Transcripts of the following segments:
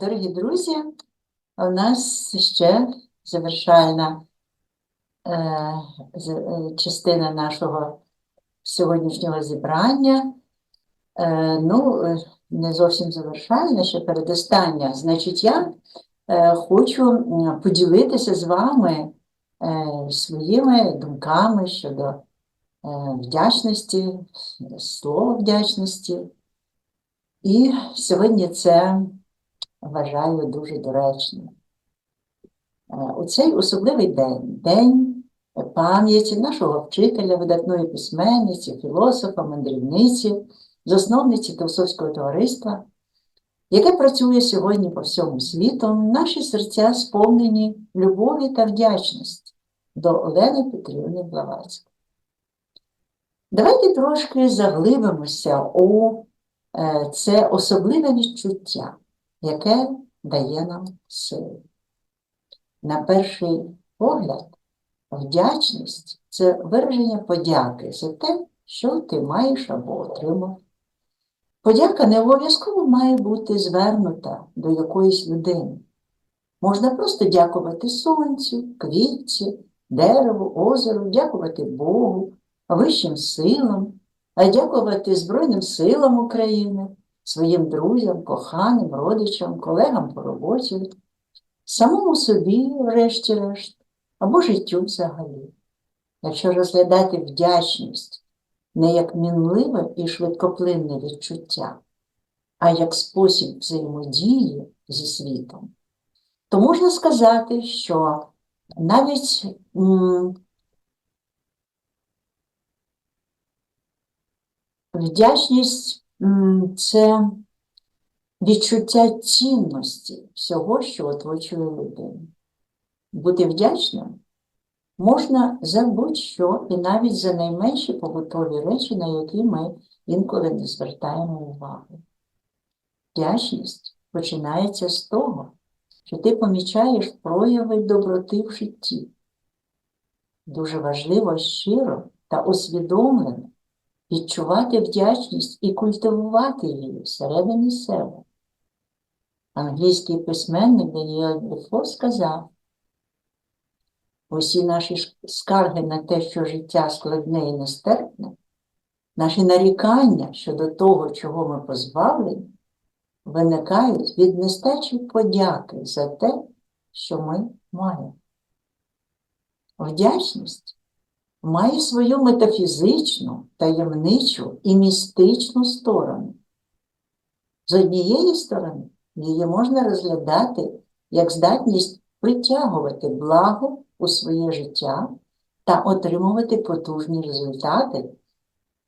Дорогі друзі, у нас ще завершальна е, е, частина нашого сьогоднішнього зібрання. Е, ну, е, не зовсім завершальна, ще передостання. Значить, я е, хочу поділитися з вами е, своїми думками щодо е, вдячності, слова вдячності. І сьогодні це вважаю дуже доречним. Е, У цей особливий день, день пам'яті нашого вчителя, видатної письменниці, філософа, мандрівниці, засновниці Теософського товариства, яке працює сьогодні по всьому світу, наші серця сповнені любові та вдячності до Олени Петрівни Блаватської. Давайте трошки заглибимося у е, це особливе відчуття, яке дає нам сили. На перший погляд, вдячність це вираження подяки за те, що ти маєш або отримав. Подяка не обов'язково має бути звернута до якоїсь людини. Можна просто дякувати сонцю, квітці, дереву, озеру, дякувати Богу, вищим силам, а дякувати Збройним силам України, своїм друзям, коханим, родичам, колегам по роботі, самому собі, врешті-решт, або життю взагалі. Якщо розглядати вдячність не як мінливе і швидкоплинне відчуття, а як спосіб взаємодії зі світом, то можна сказати, що навіть вдячність це відчуття цінності всього, що оточує людину. Бути вдячним можна за будь-що і навіть за найменші побутові речі, на які ми інколи не звертаємо уваги. Вдячність починається з того, що ти помічаєш прояви доброти в житті. Дуже важливо щиро та усвідомлено відчувати вдячність і культивувати її всередині себе. Англійський письменник Даніель Дефо сказав, усі наші скарги на те, що життя складне і нестерпне, наші нарікання щодо того, чого ми позбавлені, виникають від нестачі подяки за те, що ми маємо. Вдячність має свою метафізичну, таємничу і містичну сторону. З однієї сторони, її можна розглядати як здатність притягувати благо у своє життя та отримувати потужні результати,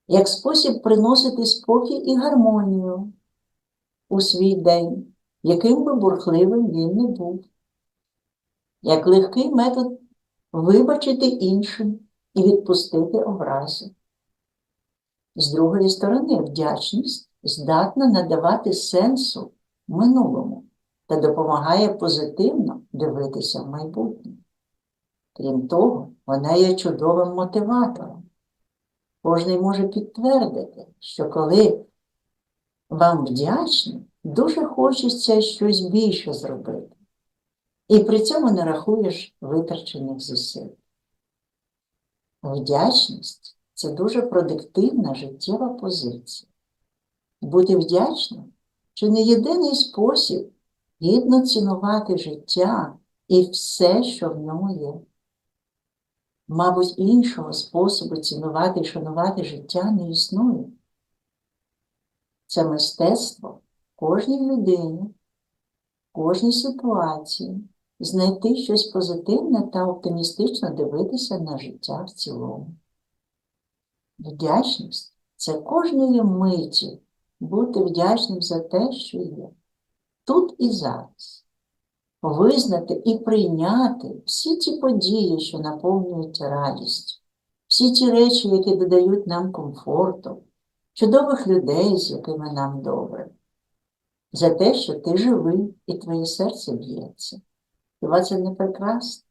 як спосіб приносити спокій і гармонію у свій день, яким би бурхливим він не був, як легкий метод вибачити іншим і відпустити образи. З другої сторони, вдячність здатна надавати сенсу минулому та допомагає позитивно дивитися в майбутнє. Крім того, вона є чудовим мотиватором. Кожний може підтвердити, що коли вам вдячні, дуже хочеться щось більше зробити. І при цьому не рахуєш витрачених зусиль. Вдячність це дуже продуктивна життєва позиція. Бути вдячним чи не єдиний спосіб гідно цінувати життя і все, що в ньому є. Мабуть, іншого способу цінувати і шанувати життя не існує. Це мистецтво кожній людині, кожній ситуації знайти щось позитивне та оптимістично дивитися на життя в цілому. Вдячність це кожної миті бути вдячним за те, що є, тут і зараз. Визнати і прийняти всі ті події, що наповнюють радістю, всі ті речі, які додають нам комфорту, чудових людей, з якими нам добре, за те, що ти живий і твоє серце б'ється. Хіба це не прекрасно?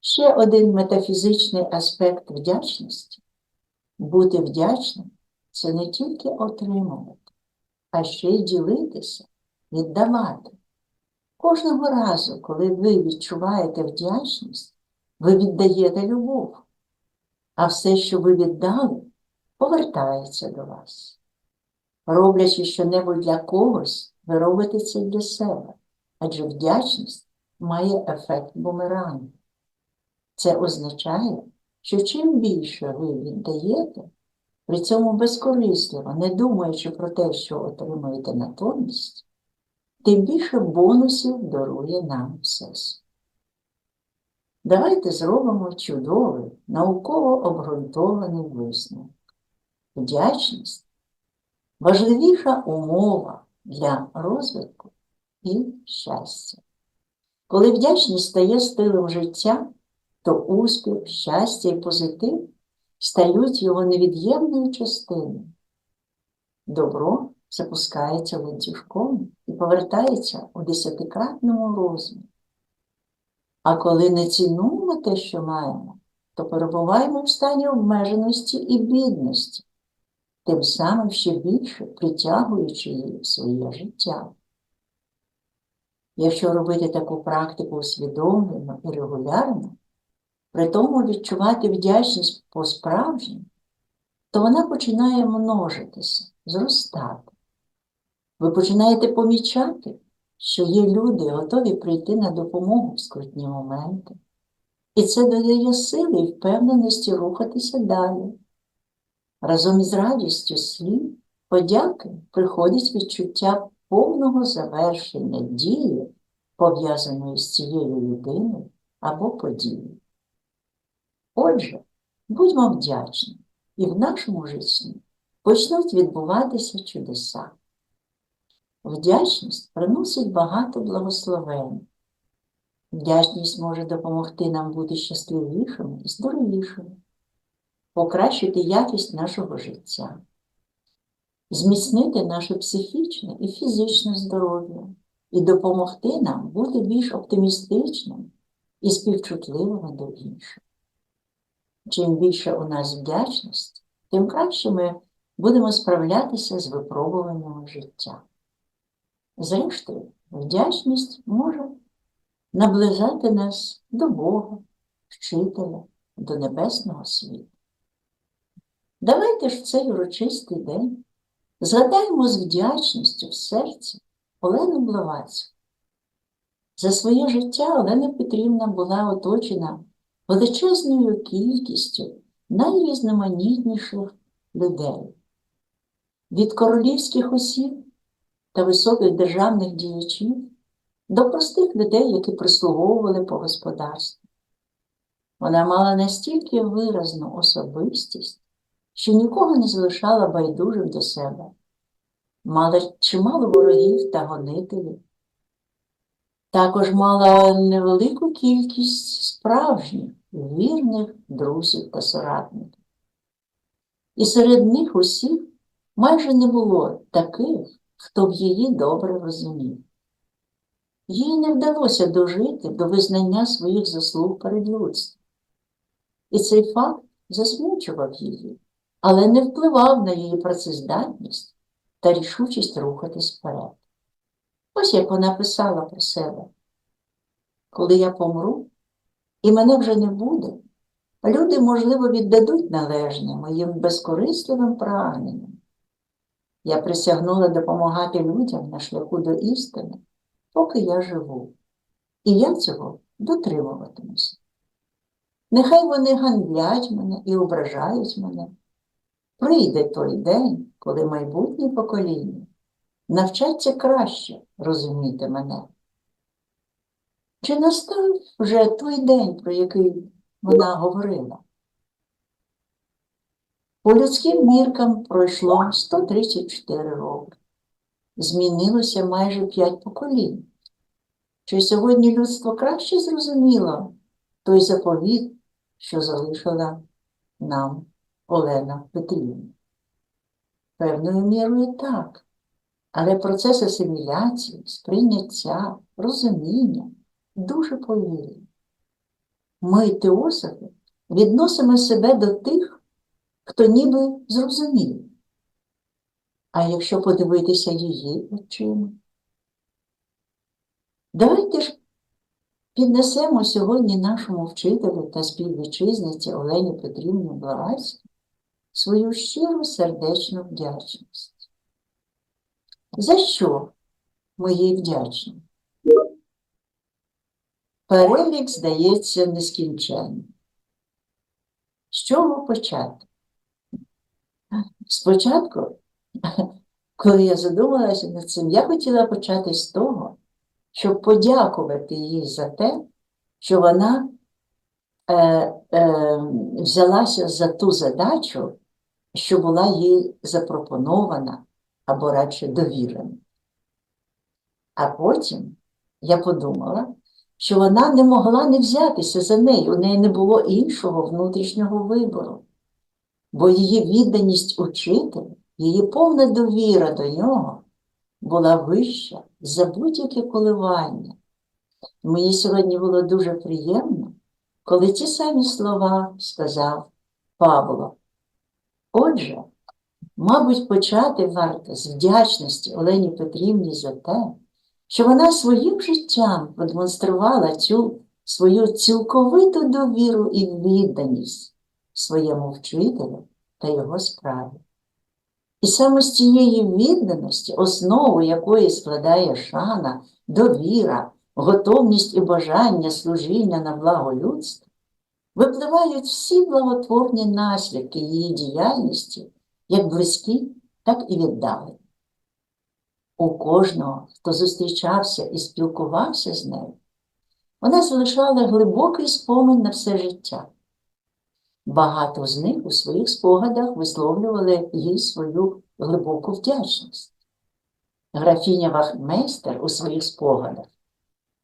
Ще один метафізичний аспект вдячності. Бути вдячним це не тільки отримувати, а ще й ділитися віддавати. Кожного разу, коли ви відчуваєте вдячність, ви віддаєте любов, а все, що ви віддали, повертається до вас. Роблячи щонебудь для когось, ви робите це для себе, адже вдячність має ефект бумерангу. Це означає, що чим більше ви віддаєте, при цьому безкорисливо, не думаючи про те, що отримуєте натомість, тим більше бонусів дарує нам Всесвіт. Давайте зробимо чудовий, науково обґрунтований висновок. Вдячність важливіша умова для розвитку і щастя. Коли вдячність стає стилем життя, то успіх, щастя і позитив стають його невід'ємною частиною. Добро запускається ланцюжком і повертається у десятикратному розмірі. А коли не цінуємо те, що маємо, то перебуваємо в стані обмеженості і бідності, тим самим ще більше притягуючи її в своє життя. Якщо робити таку практику усвідомлено і регулярно, при тому відчувати вдячність по-справжньому, то вона починає множитися, зростати. Ви починаєте помічати, що є люди, готові прийти на допомогу в скрутні моменти. І це додає сили і впевненості рухатися далі. Разом із радістю слів, подяки приходить відчуття повного завершення дії, пов'язаної з цією людиною або подією. Отже, будьмо вдячні, і в нашому житті почнуть відбуватися чудеса. Вдячність приносить багато благословень. Вдячність може допомогти нам бути щасливішими і здоровішими, покращити якість нашого життя, зміцнити наше психічне і фізичне здоров'я і допомогти нам бути більш оптимістичними і співчутливими до інших. Чим більше у нас вдячності, тим краще ми будемо справлятися з випробуваннями життя. Зрештою, вдячність може наближати нас до Бога, вчителя, до небесного світу. Давайте ж цей урочистий день згадаємо з вдячністю в серці Олену Блаватську. За своє життя Олена Петрівна була оточена величезною кількістю найрізноманітніших людей. Від королівських осіб та високих державних діячів до простих людей, які прислуговували по господарству. Вона мала настільки виразну особистість, що нікого не залишала байдужим до себе, мала чимало ворогів та гонителів. Також мала невелику кількість справжніх, вірних друзів та соратників. І серед них усіх майже не було таких, хто б її добре розумів. Їй не вдалося дожити до визнання своїх заслуг перед людством. І цей факт засмучував її, але не впливав на її працездатність та рішучість рухатись вперед. Ось як вона писала про себе. Коли я помру, і мене вже не буде, люди, можливо, віддадуть належне моїм безкорисливим прагненням. Я присягнула допомагати людям на шляху до істини, поки я живу, і я цього дотримуватимуся. Нехай вони гандлять мене і ображають мене. Прийде той день, коли майбутнє покоління навчаться краще розуміти мене. Чи настав вже той день, про який вона говорила? По людським міркам пройшло 134 роки. Змінилося майже п'ять поколінь. Чи сьогодні людство краще зрозуміло той заповіт, що залишила нам Олена Петрівна? Певною мірою так. Але процес асиміляції, сприйняття, розуміння дуже повільний. Ми, теософи, відносимо себе до тих, хто ніби зрозумів. А якщо подивитися її очима, Давайте ж піднесемо сьогодні нашому вчителю та співвітчизниці Олені Петрівні Благальській свою щиру сердечну вдячність. За що ми їй вдячні? Перелік здається нескінченним. З чого почати? Спочатку, коли я задумалася над цим, я хотіла почати з того, щоб подякувати їй за те, що вона е, е, взялася за ту задачу, що була їй запропонована або радше довірена. А потім я подумала, що вона не могла не взятися за неї, у неї не було іншого внутрішнього вибору, бо її відданість учителю, її повна довіра до нього була вища за будь-яке коливання. Мені сьогодні було дуже приємно, коли ті самі слова сказав Павло. Отже, мабуть, почати варто з вдячності Олені Петрівні за те, що вона своїм життям продемонструвала цю свою цілковиту довіру і відданість своєму вчителю та його справі. І саме з цієї відданості, основу якої складає шана, довіра, готовність і бажання служіння на благо людства, випливають всі благотворні наслідки її діяльності, як близькі, так і віддалені. У кожного, хто зустрічався і спілкувався з нею, вона залишала глибокий спомин на все життя. Багато з них у своїх спогадах висловлювали їй свою глибоку вдячність. Графіня Вахмейстер у своїх спогадах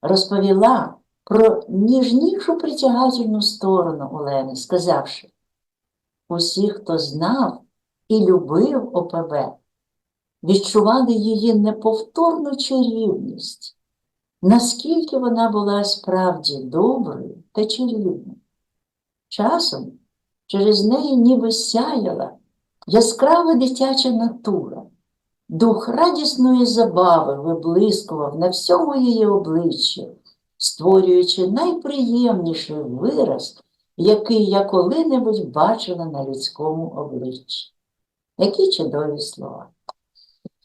розповіла про ніжнішу притягательну сторону Олени, сказавши, усі, хто знав і любив ОПВ, відчували її неповторну чарівність, наскільки вона була справді доброю та чарівною. Часом через неї ніби сяяла яскрава дитяча натура, дух радісної забави виблискував на всьому її обличчі, створюючи найприємніший вираз, який я коли-небудь бачила на людському обличчі. Які чудові слова!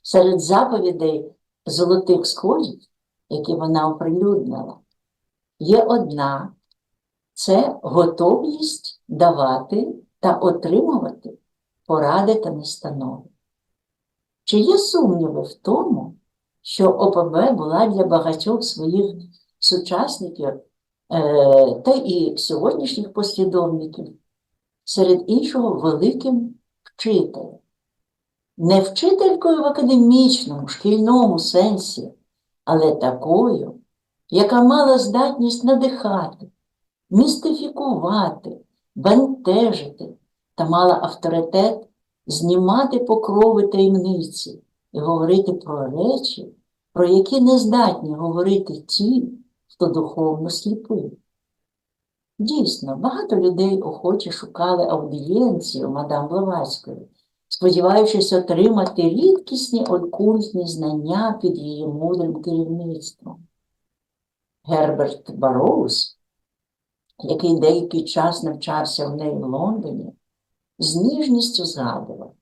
Серед заповідей золотих сходів, які вона оприлюднила, є одна це готовність давати та отримувати поради та настанови. Чи є сумніви в тому, що ОПБ була для багатьох своїх сучасників е, та і сьогоднішніх послідовників, серед іншого великим вчителем? Не вчителькою в академічному, шкільному сенсі, але такою, яка мала здатність надихати, містифікувати, бентежити та мала авторитет знімати покрови таємниці і говорити про речі, про які не здатні говорити ті, хто духовно сліпий. Дійсно, багато людей охоче шукали аудієнцію мадам Блаватської, сподіваючись отримати рідкісні окультні знання під її мудрим керівництвом. Герберт Бароуз, який деякий час навчався в неї в Лондоні, з ніжністю згадував.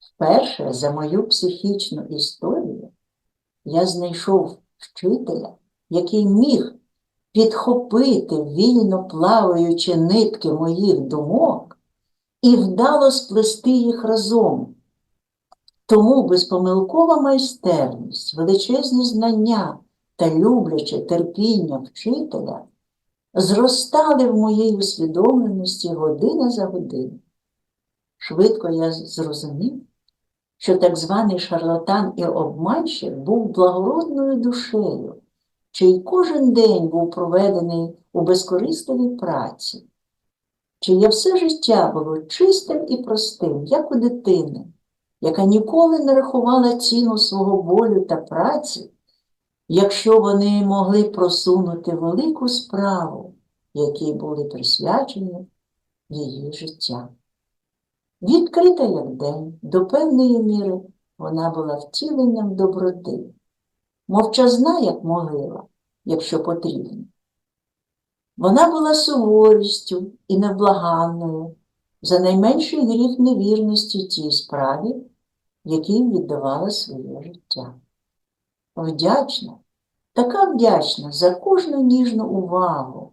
Вперше за мою психічну історію я знайшов вчителя, який міг підхопити вільно плаваючі нитки моїх думок і вдало сплести їх разом. Тому безпомилкова майстерність, величезні знання та любляче терпіння вчителя зростали в моїй усвідомленості година за годину. Швидко я зрозумів, що так званий шарлатан і обманщик був благородною душею, чий кожен день був проведений у безкорисливій праці, чиє все життя було чистим і простим, як у дитини, яка ніколи не рахувала ціну свого болю та праці, якщо вони могли просунути велику справу, якій були присвячені її життя. Відкрита як день, до певної міри вона була втіленням доброти, мовчазна, як могила, якщо потрібно. Вона була суворістю і невблаганною за найменший гріх невірності тій справі, якій віддавала своє життя. Вдячна, така вдячна за кожну ніжну увагу,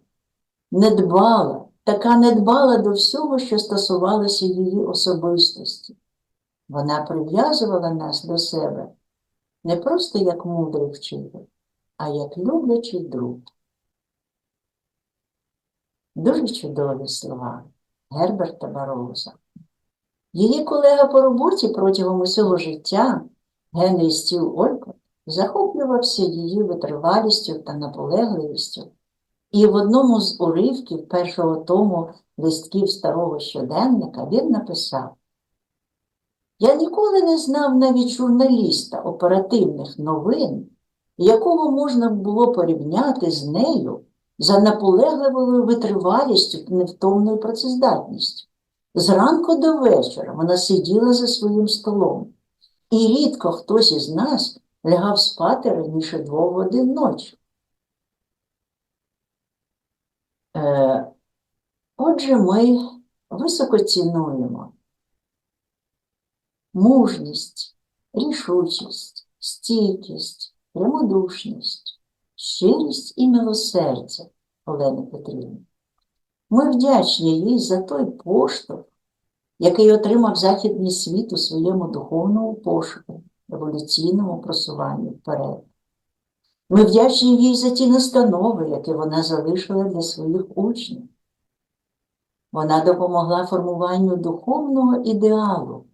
недбала, така недбала до всього, що стосувалося її особистості. Вона прив'язувала нас до себе не просто як мудрий вчитель, а як люблячий друг. Дуже чудові слова Герберта Бароуза. Її колега по роботі протягом усього життя Генрі Стіл Олькот захоплювався її витривалістю та наполегливістю, і в одному з уривків першого тому листків старого щоденника він написав Я ніколи не знав навіть журналіста оперативних новин, якого можна було порівняти з нею за наполегливою витривалістю та невтомною працездатністю. Зранку до вечора вона сиділа за своїм столом, і рідко хтось із нас лягав спати раніше двох годин ночі. Е, Отже, ми високо цінуємо мужність, рішучість, стійкість, прямодушність, щирість і милосердя Олени Петрівни. Ми вдячні їй за той поштовх, який отримав Західний світ у своєму духовному пошуку, еволюційному просуванні вперед. Ми вдячні їй за ті настанови, які вона залишила для своїх учнів. Вона допомогла формуванню духовного ідеалу,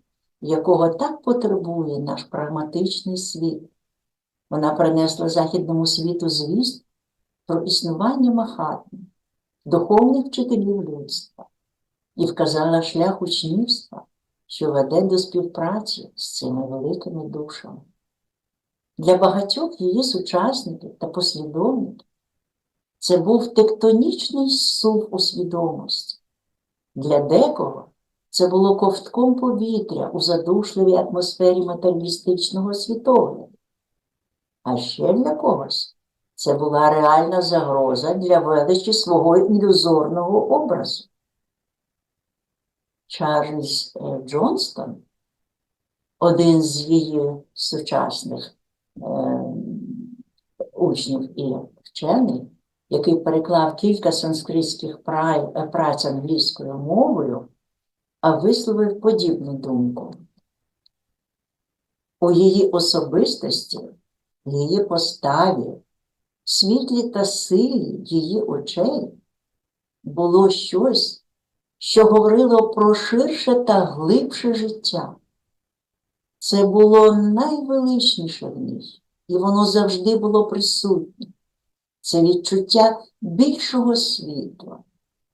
якого так потребує наш прагматичний світ. Вона принесла Західному світу звіст про існування Махатми, духовних вчителів людства, і вказала шлях учнівства, що веде до співпраці з цими великими душами. Для багатьох її сучасників та послідовників це був тектонічний сув у свідомості. Для декого це було ковтком повітря у задушливій атмосфері матеріалістичного світогляду. А ще для когось це була реальна загроза для величі свого ілюзорного образу. Чарльз е, Джонстон, один з її сучасних е, учнів і вчений, який переклав кілька санскритських е, праць англійською мовою, а висловив подібну думку. У її особистості, її поставі, світлі та силі її очей було щось, що говорило про ширше та глибше життя. Це було найвеличніше в ній, і воно завжди було присутнє. Це відчуття більшого світла,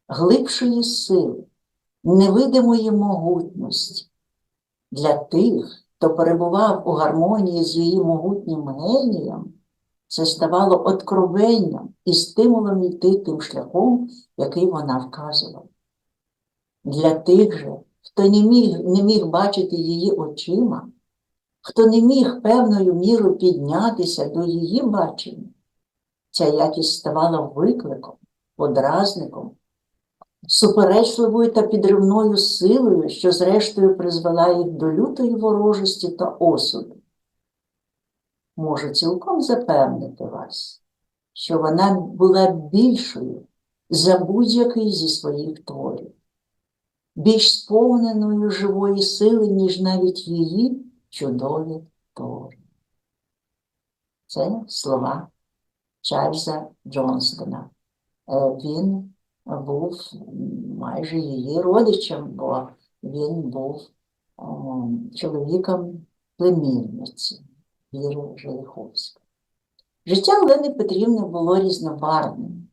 глибшої сили, невидимої могутності. Для тих, хто перебував у гармонії з її могутнім генієм, це ставало откровенням і стимулом йти тим шляхом, який вона вказувала. Для тих же, хто не міг, не міг бачити її очима, хто не міг певною мірою піднятися до її бачення, ця якість ставала викликом, подразником, суперечливою та підривною силою, що зрештою призвела їх до лютої ворожості та осуду. Можу цілком запевнити вас, що вона була більшою за будь-який зі своїх творів, більш сповненою живої сили, ніж навіть її чудові твори. Це слова Чарльза Джонстона. Е, він був майже її родичем, бо він був чоловіком племінниці Віри Желиховської. Життя Олени Петрівни було різнобарвним,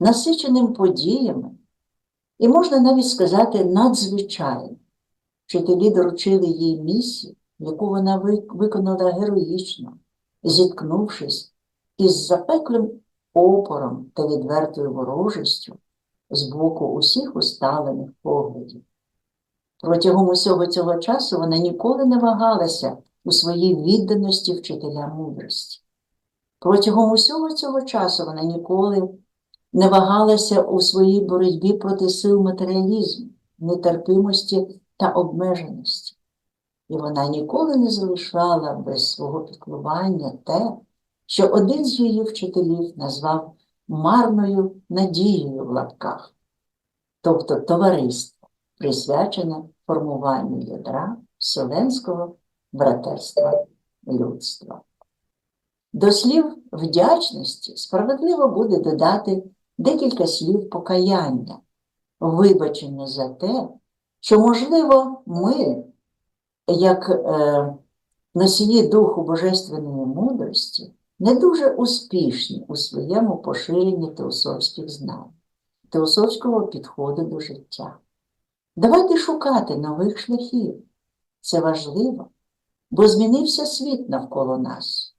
насиченим подіями і, можна навіть сказати, надзвичайним. Вчителі доручили їй місію, яку вона виконала героїчно, зіткнувшись із запеклим опором та відвертою ворожістю з боку усіх усталених поглядів. Протягом усього цього часу вона ніколи не вагалася у своїй відданості вчителя мудрості. Протягом усього цього часу вона ніколи не вагалася у своїй боротьбі проти сил матеріалізму, нетерпимості та обмеженості. І вона ніколи не залишала без свого піклування те, що один з її вчителів назвав марною надією в лапках, тобто товариство, присвячене формуванню ядра Вселенського братерства людства. До слів вдячності справедливо буде додати декілька слів покаяння, вибачення за те, що, можливо, ми, як е, носії духу божественної мудрості, не дуже успішні у своєму поширенні теософських знань, теософського підходу до життя. Давайте шукати нових шляхів. Це важливо, бо змінився світ навколо нас.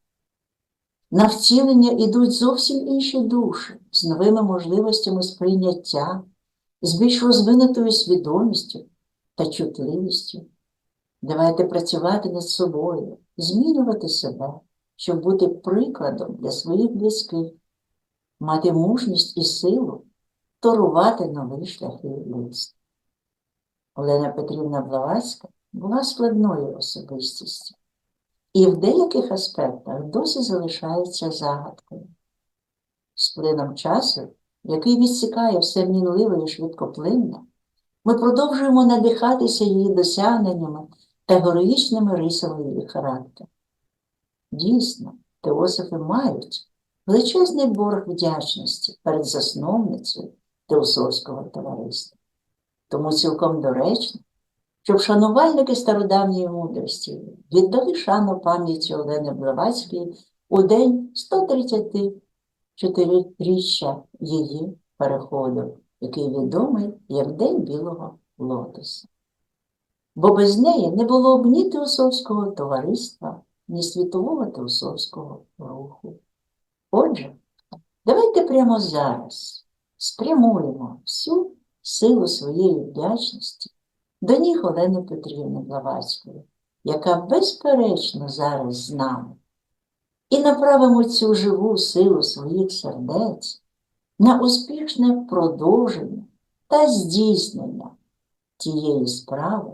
На втілення йдуть зовсім інші душі з новими можливостями сприйняття, з більш розвинутою свідомістю та чутливістю. Давайте працювати над собою, змінювати себе, щоб бути прикладом для своїх близьких, мати мужність і силу торувати нові шляхи людства. Олена Петрівна Блаватська була складною особистістю і в деяких аспектах досі залишається загадкою. З плином часу, який відсікає все мінливе і швидкоплинне, ми продовжуємо надихатися її досягненнями та героїчними рисами її характеру. Дійсно, теософи мають величезний борг вдячності перед засновницею теософського товариства. Тому цілком доречно, щоб шанувальники стародавньої мудрості віддали шану пам'яті Олени Блаватської у день 134-річчя її переходу, який відомий як День Білого Лотоса. Бо без неї не було б ні теософського товариства, ні світового теософського руху. Отже, давайте прямо зараз спрямуємо всю силу своєї вдячності до ніг Олени Петрівни Блаватської, яка безперечно зараз з нами, і направимо цю живу силу своїх сердець на успішне продовження та здійснення тієї справи,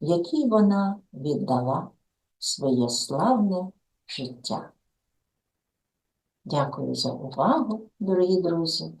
якій вона віддала своє славне життя. Дякую за увагу, дорогі друзі.